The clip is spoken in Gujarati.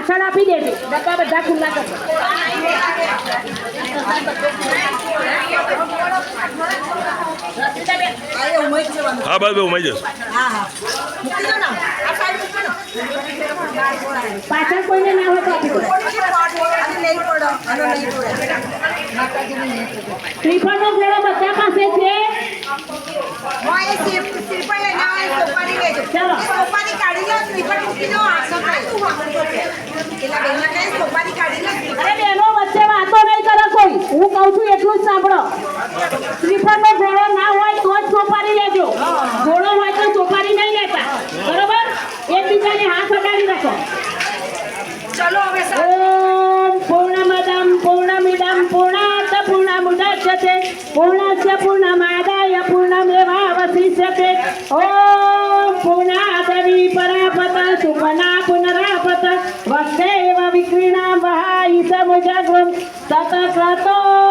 પાછળ આપી દેજો. ડબ્બા બધા ખુલ્લા કરજો. હા બસ ઉમાઈ જશે પાછળ કોઈને ના હોય તો આપી દો. શ્રીફળનો ઘોડો બધા પાસે છે. અરે બેનો વચ્ચે વાતો નહીં કરે કોઈ. હું કહું છું એટલું જ સાંભળો. શ્રીફળનો ઘોડો ના હોય તો જ ચોપારી લેજો. ઘોડો હોય તો ચોપારી નહીં લેતા. બરોબર? એકબીજાને હાથ અડાડી રાખો. ઓમ પૂર્ણમદમ પૂર્ણમિદમ પૂર્ણાત પૂર્ણમુદચ્યતે. પૂર્ણસ્ય પૂર્ણમાદાય પૂર્ણમેવાવશિષ્યતે. ઓમ પૂર્ણાદવી પરાપત સુપના জাগরণ দাতা ক্রাতন